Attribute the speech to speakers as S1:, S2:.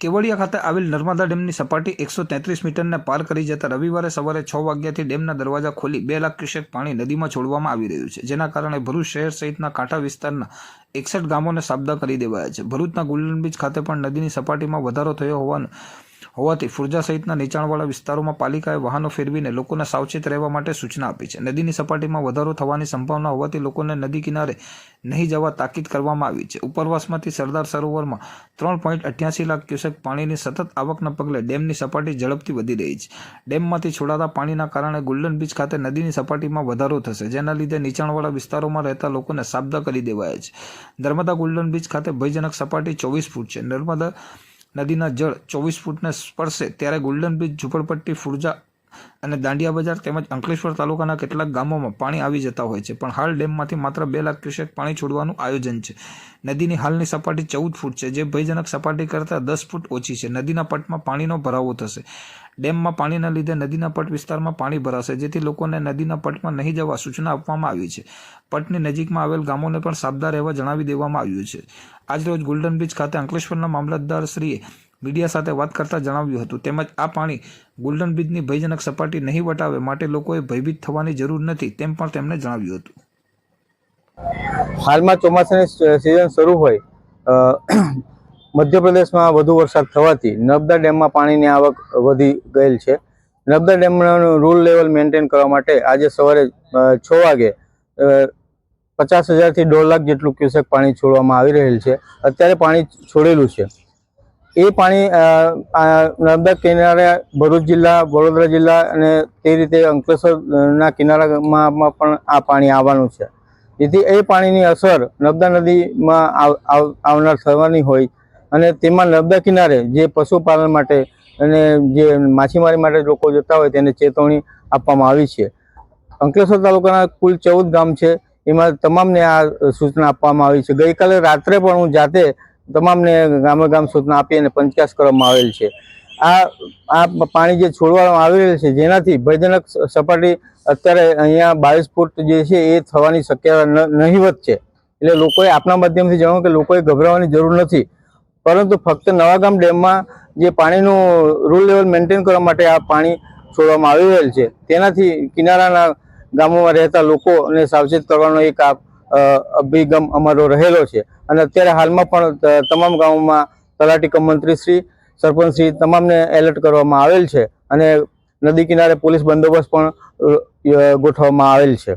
S1: કેવડિયા ખાતે આવેલ નર્મદા ડેમની સપાટી એકસો તેત્રીસ મીટરને પાર કરી જતા રવિવારે સવારે છ વાગ્યાથી ડેમના દરવાજા ખોલી બે લાખ ક્યુસેક પાણી નદીમાં છોડવામાં આવી રહ્યું છે, જેના કારણે ભરૂચ શહેર સહિતના કાંઠા વિસ્તારના એકસઠ ગામોને સાબદા કરી દેવાયા છે. ભરૂચના ગોલ્ડન બીચ ખાતે પણ નદીની સપાટીમાં વધારો થયો હોવાનું હોવાથી ફુરજા સહિતના નીચાણવાળા વિસ્તારોમાં પાલિકાએ વાહનો ફેરવીને લોકોને સાવચેત રહેવા માટે સૂચના આપી છે. નદીની સપાટીમાં વધારો થવાની સંભાવના હોવાથી લોકોને નદી કિનારે નહીં જવા તાકીદ કરવામાં આવી છે. ઉપરવાસમાંથી સરદાર સરોવરમાં ત્રણ પોઈન્ટ અઠ્યાસી લાખ ક્યુસેક પાણીની સતત આવકના પગલે ડેમની સપાટી ઝડપથી વધી રહી છે. ડેમમાંથી છોડાતા પાણીના કારણે ગોલ્ડન બીચ ખાતે નદીની સપાટીમાં વધારો થશે, જેના લીધે નીચાણવાળા વિસ્તારોમાં રહેતા લોકોને સાબદા કરી દેવાયા છે. નર્મદા ગોલ્ડન બીચ ખાતે ભયજનક સપાટી ચોવીસ ફૂટ છે. નર્મદા નદીના જળ ચોવીસ ફૂટને સ્પર્શે ત્યારે ગોલ્ડન બ્રિજ ઝૂંપડપટ્ટી ફુરજા અને દાંડિયા બજાર તેમજ અંકલેશ્વર તાલુકાના કેટલાક ગામોમાં પાણી આવી જતા હોય છે. પણ હાલ ડેમમાંથી માત્ર બે લાખ ક્યુસેક પાણી છોડવાનું આયોજન છે. નદીની હાલની સપાટી ચૌદ ફૂટ છે. જે ભયજનક સપાટી કરતાં દસ ફૂટ ઓછી છે. નદીના પટમાં પાણીનો ભરાવો થશે. ડેમમાં પાણીના લીધે નદીના પટ વિસ્તારમાં પાણી ભરાશે, જેથી લોકોને નદીના પટમાં નહીં જવા સૂચના આપવામાં આવી છે. પટની નજીકમાં આવેલ ગામોને પણ સાબદા રહેવા જણાવી દેવામાં આવ્યું છે. આજરોજ ગોલ્ડન બીચ ખાતે અંકલેશ્વરના મામલતદાર શ્રીએ મીડિયા સાથે વાત કરતા જણાવ્યું હતું. તેમજ આ પાણી ગોલ્ડન બ્રિજની ભયજનક સપાટી નહીં વટાવે માટે લોકોએ ભયભીત થવાની જરૂર નથી તેમ પણ તેમણે જણાવ્યું હતું.
S2: હાલમાં ચોમાસાની સિઝન શરૂ હોય મધ્યપ્રદેશમાં વધુ વરસાદ થવાથી નર્મદા ડેમમાં પાણીની આવક વધી ગયેલ છે. નર્મદા ડેમનું રૂલ લેવલ મેન્ટેન કરવા માટે આજે સવારે છ વાગે પચાસ હજારથી દોઢ લાખ જેટલું ક્યુસેક પાણી છોડવામાં આવી રહેલ છે. અત્યારે પાણી છોડેલું છે. એ પાણી નર્મદા કિનારે ભરૂચ જિલ્લા, વડોદરા જિલ્લા અને તે રીતે અંકલેશ્વરના કિનારામાં પણ આ પાણી આવવાનું છે. જેથી એ પાણીની અસર નર્મદા નદીમાં આવ- આવ- આવનાર થવાની હોય અને તેમાં નર્મદા કિનારે જે પશુપાલન માટે અને જે માછીમારી માટે લોકો જતા હોય તેને ચેતવણી આપવામાં આવી છે. અંકલેશ્વર તાલુકાના કુલ ચૌદ ગામ છે. એમાં તમામને આ સૂચના આપવામાં આવી છે. ગઈકાલે રાત્રે પણ હું જાતે તમામને ગામે ગામ સૂચના આપી અને પંચકાસ કરવામાં આવેલ છે. આ આ પાણી જે છોડવામાં આવી રહેલ છે, જેનાથી ભયજનક સપાટી અત્યારે અહીંયા બાવીસ ફૂટ જે છે એ થવાની શક્યતા નહિવત છે. એટલે લોકોએ આપણા માધ્યમથી જણાવ્યું કે લોકોએ ગભરાવાની જરૂર નથી. પરંતુ ફક્ત નવાગામ ડેમમાં જે પાણીનું રૂલ લેવલ મેન્ટેન કરવા માટે આ પાણી છોડવામાં આવી રહેલ છે. તેનાથી કિનારાના ગામોમાં રહેતા લોકોને સાવચેત કરવાનો એક આ અભિગમ અમારો રહેલો છે. અને અત્યારે હાલમાં પણ તમામ ગામોમાં તલાટી કમ મંત્રીશ્રી સરપંચશ્રી તમામને એલર્ટ કરવામાં આવેલ છે. અને નદી કિનારે પોલીસ બંદોબસ્ત પણ ગોઠવવામાં આવેલ છે.